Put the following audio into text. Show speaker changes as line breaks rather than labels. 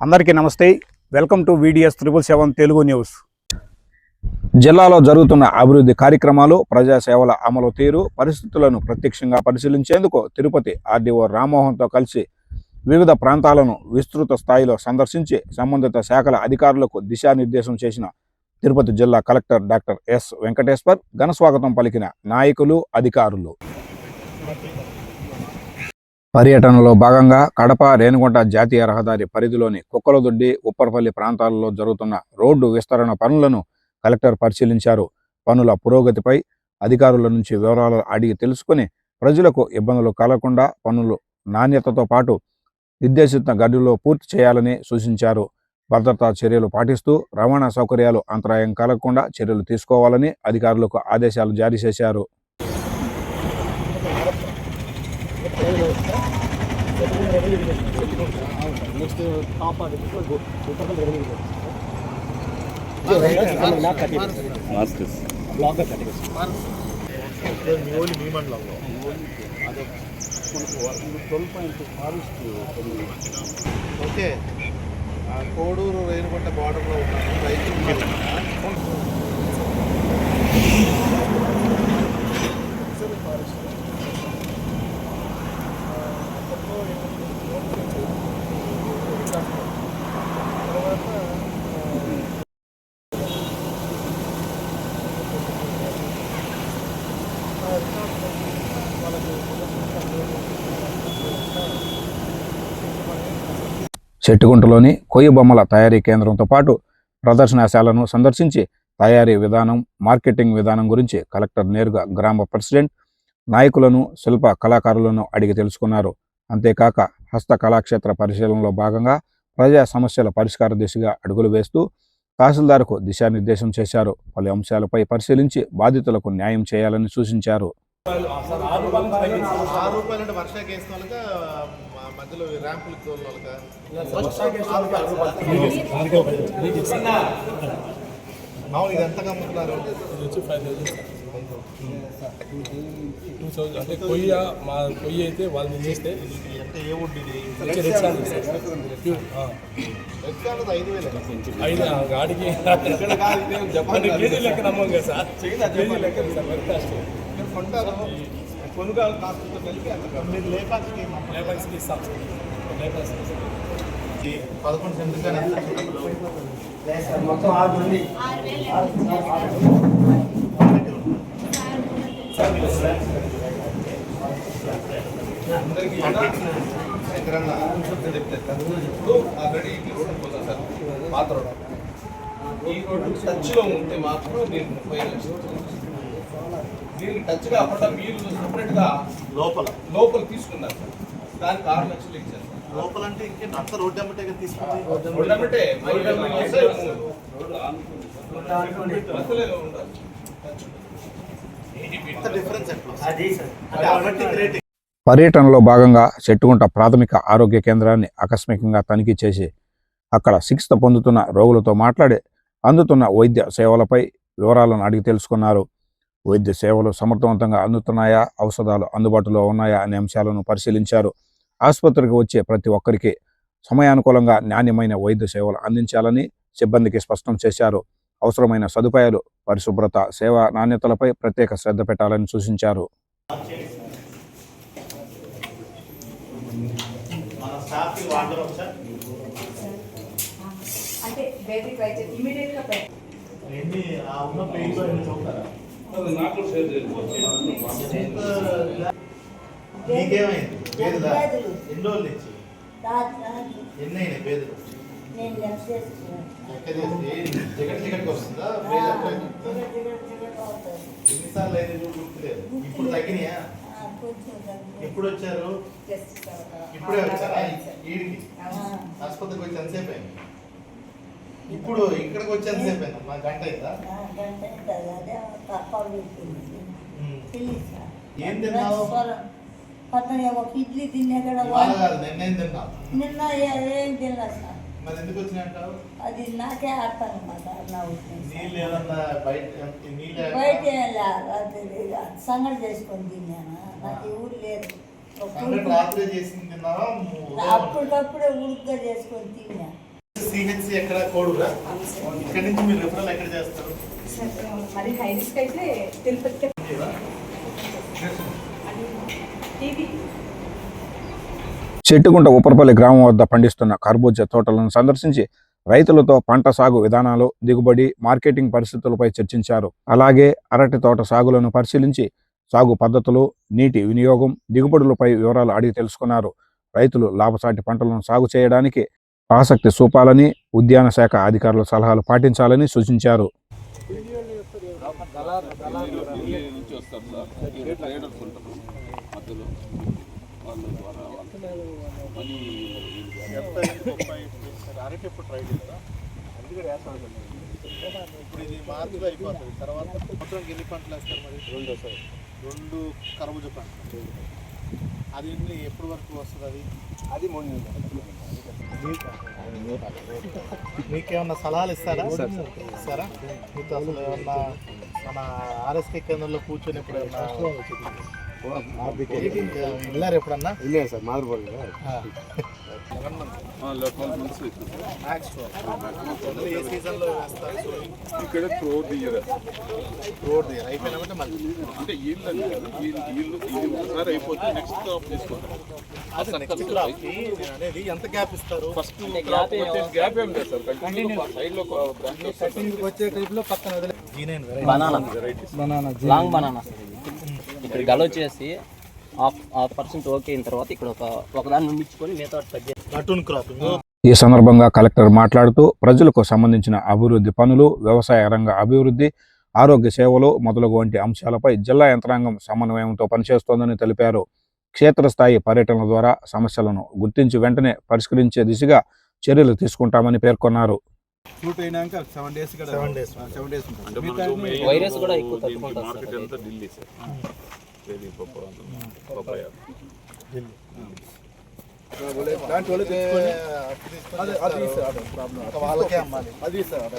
అందరికీ నమస్తే. Welcome to VDS triple seven Telugu news జిల్లాలో జరుగుతున్న అభివృద్ధి కార్యక్రమాలు ప్రజా సేవల అమలు తీరు పరిస్థితులను ప్రత్యక్షంగా పరిశీలించేందుకు తిరుపతి ఆర్డీఓ రామ్మోహన్తో కలిసి వివిధ ప్రాంతాలను విస్తృత స్థాయిలో సందర్శించి సంబంధిత శాఖల అధికారులకు దిశానిర్దేశం చేసిన తిరుపతి జిల్లా కలెక్టర్ డాక్టర్ ఎస్ వెంకటేశ్వర్ ఘనస్వాగతం పలికిన నాయకులు అధికారులు. పర్యటనలో భాగంగా కడప రేణుగుంట జాతీయ రహదారి పరిధిలోని కుక్కలదొడ్డి ఉప్పరపల్లి ప్రాంతాలలో జరుగుతున్న రోడ్డు విస్తరణ పనులను కలెక్టర్ పరిశీలించారు. పనుల పురోగతిపై అధికారుల నుంచి వివరాలు అడిగి తెలుసుకుని ప్రజలకు ఇబ్బందులు కలగకుండా పనులు నాణ్యతతో పాటు నిర్దేశిత గడువులో పూర్తి చేయాలని సూచించారు. భద్రతా చర్యలు పాటిస్తూ రవాణా సౌకర్యాలు అంతరాయం కలగకుండా చర్యలు తీసుకోవాలని అధికారులకు ఆదేశాలు జారీ చేశారు.
ఓకే. కోడూరు రేణుగుంట బార్డర్లో ఉన్నాను. రైతులు
చెట్టుగుంటలోని కొయ్య బొమ్మల తయారీ కేంద్రంతో పాటు ప్రదర్శనశాలను సందర్శించి తయారీ విధానం మార్కెటింగ్ విధానం గురించి కలెక్టర్ నేరుగా గ్రామ ప్రెసిడెంట్ నాయకులను శిల్ప కళాకారులను అడిగి తెలుసుకున్నారు. అంతేకాక హస్త కళాక్షేత్ర పరిశీలనలో భాగంగా ప్రజా సమస్యల పరిష్కార దిశగా అడుగులు వేస్తూ తహసీల్దార్కు దిశానిర్దేశం చేశారు పలు అంశాలపై పరిశీలించి బాధితులకు న్యాయం చేయాలని సూచించారు
మధ్యలో మామూలు ఇది ఎంతగా అమ్ముతున్నారు?
వచ్చి ఫైవ్ థౌసండ్ టూ థౌసండ్ అంటే కొయ్య మా కొయ్య అయితే వాళ్ళు చేస్తే
ఇది? అంటే ఏ వుడ్ ఇది ఐదు వేలు.
ఐదు గాడికి. అంటే కేజీ లెక్క నమ్మం కదా సార్? కేజీ లెక్క సార్ వర్క్ కాస్ట్?
కొంటారు. కొనుగోలు కాస్ట్తో కలిపి అంత మీరు లేపాకి
లేబర్స్కి ఇస్తాం.
పదకొండు సెంట్లు కానీ ఎక్కడన్నా చెప్తే ఇప్పుడు ఆల్రెడీ ఈ రోడ్డు పోతుంది సార్ పాత రోడ్డు ఈ రోడ్డు టచ్లో ఉంటే మాత్రం నేను ముప్పై లక్షలు దీనికి టచ్ కాకుండా మీరు సపరేట్గా లోపల. లోపల తీసుకున్నారు సార్. దానికి ఆరు లక్షలు ఇచ్చారు. అంత రోడ్డు అమ్మటే తీసుకుంది.
పర్యటనలో భాగంగా చెట్టుగుంట ప్రాథమిక ఆరోగ్య కేంద్రాన్ని ఆకస్మికంగా తనిఖీ చేసి అక్కడ చికిత్స పొందుతున్న రోగులతో మాట్లాడి అందుతున్న వైద్య సేవలపై వివరాలను అడిగి తెలుసుకున్నారు. వైద్య సేవలు సమర్థవంతంగా అందుతున్నాయా? ఔషధాలు అందుబాటులో ఉన్నాయా? అనే అంశాలను పరిశీలించారు. ఆసుపత్రికి వచ్చే ప్రతి ఒక్కరికి సమయానుకూలంగా నాణ్యమైన వైద్య సేవలు అందించాలని సిబ్బందికి స్పష్టం చేశారు. అవసరమైన సదుపాయాలు పరిశుభ్రత సేవా నాణ్యతలపై ప్రత్యేక శ్రద్ధ పెట్టాలని సూచించారు.
మన స్టాఫ్ వాటర్ వచ్చా
అంటే బేబీకి అయితే ఇమీడియట్గా పెట్ట
ఎన్ని ఆ ఉన్న పెయిన్లో ఎన్ని చూస్తారా
నాకు షేర్
నీకేమైంది? పేదలా
పేదలు.
ఎన్ని రోజులు అయినాయి పేదలు? టికెట్ టికెట్ వస్తుందా. ఎన్నిసార్లు అయితే గుర్తులేదు. ఇప్పుడు తగ్గినాయా. ఎప్పుడు వచ్చారు? ఇప్పుడే వచ్చారా? ఈడికి? ఆసుపత్రికి వచ్చి ఎంతసేపు అయింది? ఇప్పుడు ఇక్కడికి వచ్చి ఎంతసేపు అయింది? మా గంట అయిందా? ఏం తిన్నావు?
పక్కన ఒక ఇడ్లీ తిన్నా కూడా
ఇవాళ కాదు నిన్నేం
ఏ- తిన్నా సార్.
మరి ఎందుకు వచ్చినాయంటావు
అది నాకే అర్థం
బయట
సంగటి చేసుకొని తిన్నాను? నాకు ఊరు లేదు. అప్పటికప్పుడే ఉడుగ్గా చేసుకొని తిన్నా.
సిహెచ్సి ఎక్కడ? కోడురా? ఇక్కడ నుంచి మీరు రిఫరల్ ఎక్కడ చేస్తారు?
సార్ మరి హై రిస్క్ అయితే తిరుపతికి చెట్టుకుంట
ఉపరపల్లి ఉప్పరపల్లి గ్రామం వద్ద పండిస్తున్న కర్బూజా తోటలను సందర్శించి రైతులతో పంట సాగు విధానాలు దిగుబడి మార్కెటింగ్ పరిస్థితులపై చర్చించారు. అలాగే అరటి తోట సాగులను పరిశీలించి సాగు పద్ధతులు నీటి వినియోగం దిగుబడులపై వివరాలు అడిగి తెలుసుకున్నారు. రైతులు లాభసాటి పంటలను సాగు చేయడానికి ఆసక్తి చూపాలని ఉద్యాన శాఖ అధికారుల సలహాలు పాటించాలని సూచించారు
నుంచి వస్తారు సార్ ఈ ట్రేడర్స్ ఉంటారు మధ్యలో వాళ్ళ ద్వారా మనీ
అరటి ఎప్పుడు ట్రై చేస్తా అది వేస్తాను ఇప్పుడు ఇది మార్చిలో అయిపోతుంది తర్వాత మొత్తం ఎన్ని పంటలు వేస్తారు మరి రెండు సార్ రెండు కర్బూజ పంటలు అది ఎన్ని ఎప్పటి వరకు వస్తుంది అది అది మూడు మీకేమన్నా సలహాలు ఇస్తారా? ఇస్తారా? మీతో అసలు ఏమన్నా మన ఆర్ఎస్కే కేంద్రంలో కూర్చొని ఇప్పుడు వెళ్ళారు ఎప్పుడన్నా? వెళ్ళారు సార్ మాదిరిపోయి
ఇక్కడ క్రోడ్ దియ్యరా క్రోడ్ దియ్యరా అయిపోయినా నెక్స్ట్
ఎంత గ్యాప్ ఇస్తారు?
ఫస్ట్ గ్యాప్ గ్యాప్ లేదు సార్ కంటిన్యూ సైడ్లో
వచ్చే పక్కన బనానా
బనానా లాంగ్ బనానా ఇక్కడ గల వచ్చేసి హాఫ్ హాఫ్ పర్సెంట్ ఓకే అయిన తర్వాత ఇక్కడ ఒక ఒకదాన్ని ఉండించుకొని మిగతా కట్ చేసి
క్రాపింగ్
ఈ సందర్భంగా కలెక్టర్ మాట్లాడుతూ ప్రజలకు సంబంధించిన అభివృద్ధి పనులు వ్యవసాయ రంగ అభివృద్ధి ఆరోగ్య సేవలు మొదలగు వంటి అంశాలపై జిల్లా యంత్రాంగం సమన్వయంతో పనిచేస్తోందని తెలిపారు. క్షేత్రస్థాయి పర్యటనల ద్వారా సమస్యలను గుర్తించి వెంటనే పరిష్కరించే దిశగా చర్యలు తీసుకుంటామని పేర్కొన్నారు.
వైరస్ కూడా ఎక్కువ
సార్ ఢిల్లీ పప్పు పప్పాయ
దాంట్లో వాళ్ళకి అదే అది సార్ ప్రాబ్లం
వాళ్ళకే అమ్మాలి
అది సార్